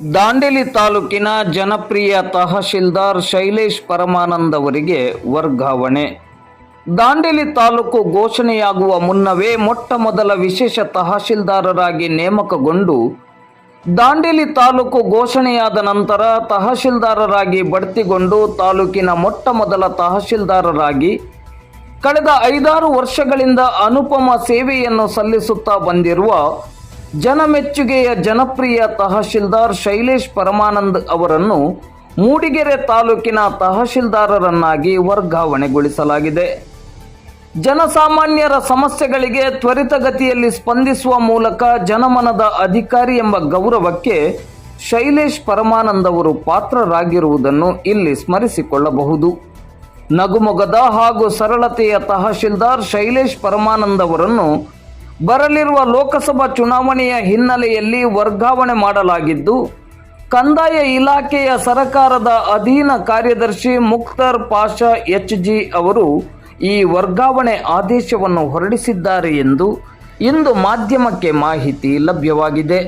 ದಾಂಡೇಲಿ ತಾಲೂಕಿನ ಜನಪ್ರಿಯ ತಹಶೀಲ್ದಾರ್ ಶೈಲೇಶ್ ಪರಮಾನಂದ್ ಅವರಿಗೆ ವರ್ಗಾವಣೆ. ದಾಂಡೇಲಿ ತಾಲೂಕು ಘೋಷಣೆಯಾಗುವ ಮುನ್ನವೇ ಮೊಟ್ಟ ಮೊದಲ ವಿಶೇಷ ತಹಶೀಲ್ದಾರರಾಗಿ ನೇಮಕಗೊಂಡು, ದಾಂಡೇಲಿ ತಾಲೂಕು ಘೋಷಣೆಯಾದ ನಂತರ ತಹಶೀಲ್ದಾರರಾಗಿ ಬಡ್ತಿಗೊಂಡು ತಾಲೂಕಿನ ಮೊಟ್ಟ ಮೊದಲ ತಹಶೀಲ್ದಾರರಾಗಿ ಕಳೆದ ಐದಾರು ವರ್ಷಗಳಿಂದ ಅನುಪಮ ಸೇವೆಯನ್ನು ಸಲ್ಲಿಸುತ್ತಾ ಬಂದಿರುವ ಜನಮೆಚ್ಚುಗೆಯ ಜನಪ್ರಿಯ ತಹಶೀಲ್ದಾರ್ ಶೈಲೇಶ್ ಪರಮಾನಂದ್ ಅವರನ್ನು ಮೂಡಿಗೆರೆ ತಾಲೂಕಿನ ತಹಶೀಲ್ದಾರರನ್ನಾಗಿ ವರ್ಗಾವಣೆಗೊಳಿಸಲಾಗಿದೆ. ಜನಸಾಮಾನ್ಯರ ಸಮಸ್ಯೆಗಳಿಗೆ ತ್ವರಿತಗತಿಯಲ್ಲಿ ಸ್ಪಂದಿಸುವ ಮೂಲಕ ಜನಮನದ ಅಧಿಕಾರಿ ಎಂಬ ಗೌರವಕ್ಕೆ ಶೈಲೇಶ್ ಪರಮಾನಂದ್ ಅವರು ಪಾತ್ರರಾಗಿರುವುದನ್ನು ಇಲ್ಲಿ ಸ್ಮರಿಸಿಕೊಳ್ಳಬಹುದು. ನಗುಮೊಗದ ಹಾಗೂ ಸರಳತೆಯ ತಹಶೀಲ್ದಾರ್ ಶೈಲೇಶ್ ಪರಮಾನಂದ್ ಅವರನ್ನು ಬರಲಿರುವ ಲೋಕಸಭಾ ಚುನಾವಣೆಯ ಹಿನ್ನೆಲೆಯಲ್ಲಿ ವರ್ಗಾವಣೆ ಮಾಡಲಾಗಿದ್ದು, ಕಂದಾಯ ಇಲಾಖೆಯ ಸರಕಾರದ ಅಧೀನ ಕಾರ್ಯದರ್ಶಿ ಮುಕ್ತರ್ ಪಾಷಾ ಎಚ್ ಜಿ ಅವರು ಈ ವರ್ಗಾವಣೆ ಆದೇಶವನ್ನು ಹೊರಡಿಸಿದ್ದಾರೆ ಎಂದು ಇಂದು ಮಾಧ್ಯಮಕ್ಕೆ ಮಾಹಿತಿ ಲಭ್ಯವಾಗಿದೆ.